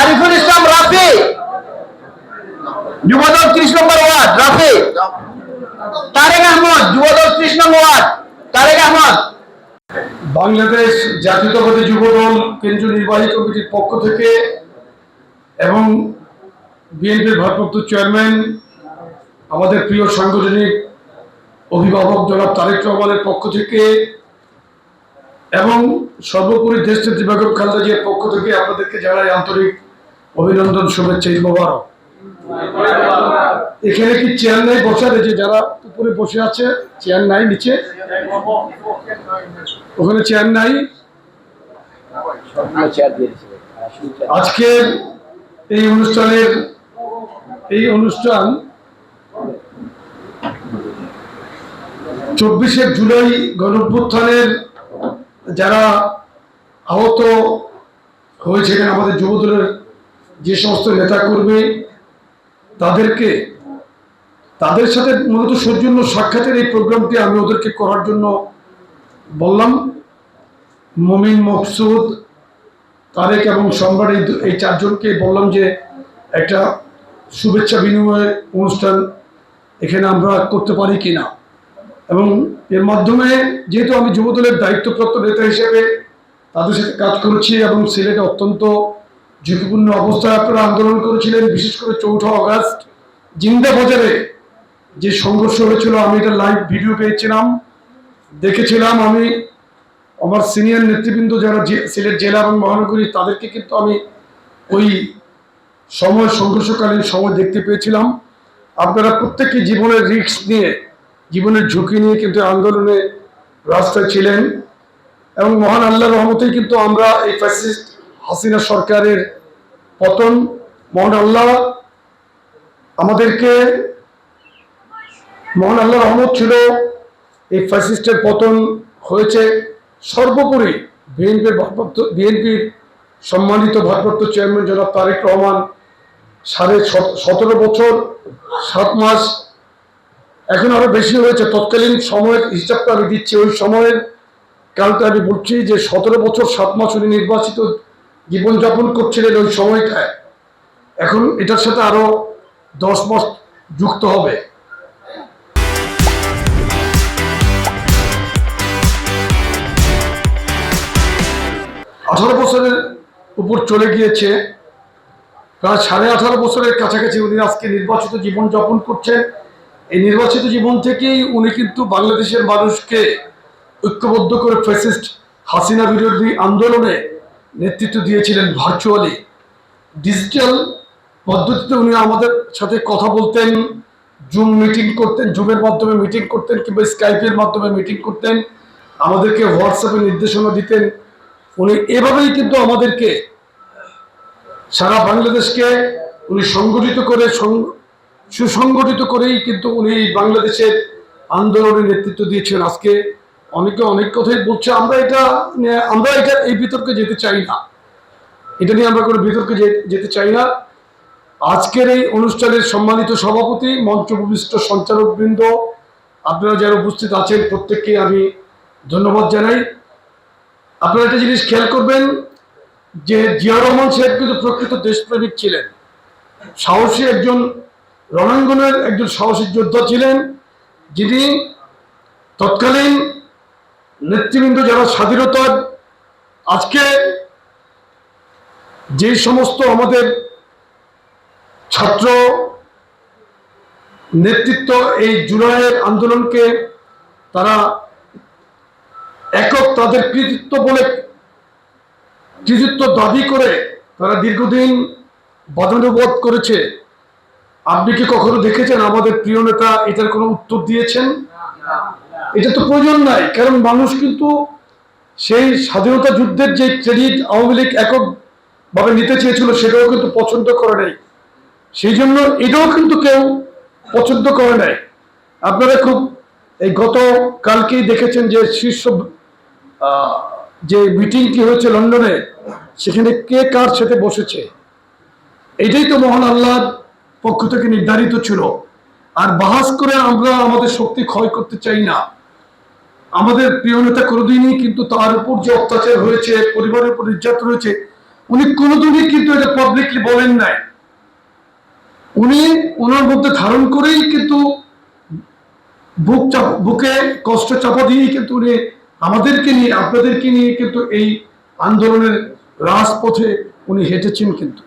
আরিফুল ইসলাম রাফি। যুবদল ত্রিশ নম্বর ওয়ার্ড, রাফি। তারেক আহমদ, যুবদল ত্রিশ নম্বর ওয়ার্ড, তারেক আহমদ। বাংলাদেশ জাতীয়তাবাদী যুবদল কেন্দ্রীয় নির্বাহী কমিটির পক্ষ থেকে এবং বিএনপির ভারপ্রাপ্ত চেয়ারম্যান, আমাদের প্রিয় সাংগঠনিক অভিভাবক জনাব তারেক রহমানের পক্ষ থেকে এবং সর্বোপরি দেশ নেত্রী বেগম খালেদা জিয়ার পক্ষ থেকে আপনাদেরকে জানাই আন্তরিক অভিনন্দন, শুভেচ্ছা, ঈদ এখানে কি চেয়ার নাই বসার? যে যারা উপরে বসে আছে চেয়ার নাই নিচে। ওখানে চেয়ার নাই? আজকের এই অনুষ্ঠানের, এই অনুষ্ঠান চব্বিশে জুলাই গণঅভ্যুত্থানের যারা আহত হয়েছিলেন আমাদের যুবদলের যে সমস্ত নেতাকর্মী তাদেরকে, তাদের সাথে মূলত সৌজন্য সাক্ষাতের এই প্রোগ্রামটি আমি ওদেরকে করার জন্য বললাম। মমিন মকসুদ, তারেক এবং সম্রাট এই চারজনকে বললাম যে একটা শুভেচ্ছা বিনিময় অনুষ্ঠান এখানে আমরা করতে পারি কিনা। এবং এর মাধ্যমে যেহেতু আমি যুবদলের দায়িত্বপ্রাপ্ত নেতা হিসেবে তাদের সাথে কাজ করেছি এবং সিলেটে অত্যন্ত ঝুঁকিপূর্ণ অবস্থায় আপনারা আন্দোলন করেছিলেন, বিশেষ করে চৌঠা আগস্ট জিন্দা বাজারে যে সংঘর্ষ হয়েছিল, আমি এটা লাইভ ভিডিও পেয়েছিলাম, দেখেছিলাম। আমি আমার সিনিয়র নেতৃবৃন্দ যারা সিলেট জেলা এবং মহানগরী, তাদেরকে কিন্তু আমি ওই সময়, সংঘর্ষকালীন সময় দেখতে পেয়েছিলাম। আপনারা প্রত্যেকে জীবনের রিস্ক নিয়ে জীবনের ঝুঁকি নিয়ে কিন্তু আন্দোলনে রাস্তায় ছিলেন। এবং মহান আল্লাহ রহমতেই কিন্তু আমরা এই ফ্যাসিস্ট হাসিনা সরকারের পতন, মহান আল্লাহ আমাদেরকে, মহান আল্লাহ রহমত ছিল এই ফ্যাসিস্টের পতন হয়েছে। সর্বোপরি বিএনপির ভারপ্রাপ্ত বিএনপির সম্মানিত ভারপ্রাপ্ত চেয়ারম্যান জনাব তারেক রহমান সাড়ে সতেরো বছর, সাত মাস এখন আরও বেশি হয়েছে। তৎকালীন সময়ের হিসাবটা আমি দিচ্ছি। ওই সময়ের কালটা আমি বলছি যে সতেরো বছর, সাত মাস উনি নির্বাচিত জীবনযাপন করছিলেন ওই সময়টায়। এখন এটার সাথে আরও দশ মাস যুক্ত হবে। আঠারো বছরের উপর চলে গিয়েছে। প্রায় সাড়ে আঠারো বছরের কাছাকাছি উনি আজকে নির্বাচিত জীবনযাপন করছেন। এই নির্বাচিত জীবন থেকেই উনি কিন্তু বাংলাদেশের মানুষকে ঐক্যবদ্ধ করে ফ্যাসিস্ট হাসিনা বিরোধী আন্দোলনে নেতৃত্ব দিয়েছিলেন ভার্চুয়ালি ডিজিটাল পদ্ধতিতে উনি আমাদের সাথে কথা বলতেন জুম মিটিং করতেন জুমের মাধ্যমে মিটিং করতেন কিংবা স্কাইপের মাধ্যমে মিটিং করতেন, আমাদেরকে হোয়াটসঅ্যাপে নির্দেশনা দিতেন। উনি এভাবেই কিন্তু আমাদেরকে সারা বাংলাদেশকে উনি সংগঠিত করে সুসংগঠিত করেই কিন্তু উনি বাংলাদেশের আন্দোলনে নেতৃত্ব দিয়েছেন। আজকে অনেকে অনেক কথাই বলছে। আমরা এটা আমরা এটা এই বিতর্কে যেতে চাই না। এটা নিয়ে আমরা কোনো বিতর্কে যেতে চাই না। আজকের এই অনুষ্ঠানের সম্মানিত সভাপতি মঞ্চ ভূমিষ্ঠ সঞ্চালকবৃন্দ, আপনারা যারা উপস্থিত আছেন, প্রত্যেককে আমি ধন্যবাদ জানাই। আপনারা একটা জিনিস খেয়াল করবেন, যে জিয়া রহমান সাহেব কিন্তু প্রকৃত দেশপ্রেমিক ছিলেন। সাহসী একজন রণাঙ্গনের একজন সাহসী যোদ্ধা ছিলেন, যিনি তৎকালীন নেতৃবৃন্দ যারা স্বাধীনতার, আজকে যে সমস্ত আমাদের ছাত্র নেতৃত্ব এই জুলাইয়ের আন্দোলনকে তারা একক তাদের কৃতিত্ব বলে কৃতিত্ব দাবি করে তারা দীর্ঘদিন বাদানুবাদ করেছে। আপনি কি কখনো দেখেছেন আমাদের প্রিয় নেতা এটার কোনো উত্তর দিয়েছেন? এটা তো প্রয়োজন নাই, কারণ মানুষ কিন্তু সেই স্বাধীনতা যুদ্ধের যে ক্রেডিট আওয়ামী লীগ এককভাবে নিতে চেয়েছিল সেটাও কিন্তু পছন্দ করে নাই। সেই জন্য এটাও কিন্তু কেউ পছন্দ করে নাই। আপনারা খুব এই গত কালকেই দেখেছেন যে শীর্ষ যে মিটিংটি হয়েছে লন্ডনে, সেখানে কে কার সাথে বসেছে? এটাই তো মহান আল্লাহর পক্ষ থেকে নির্ধারিত ছিল। আর বাহাস করে আমরা আমাদের শক্তি ক্ষয় করতে চাই না। আমাদের প্রিয় নেতা কোনোদিনই কিন্তু তার উপর যে অত্যাচার হয়েছে, পরিবারের উপর নির্যাতন হয়েছে, উনি কোনোদিনই কিন্তু এটা পাবলিকলি বলেন নাই। উনি ওনার মধ্যে ধারণ করেই কিন্তু বুক চাপ বুকে কষ্ট চাপা দিয়েই কিন্তু উনি আমাদেরকে নিয়ে, আপনাদেরকে নিয়ে কিন্তু এই আন্দোলনের রাজপথে উনি হেঁটেছেন কিন্তু।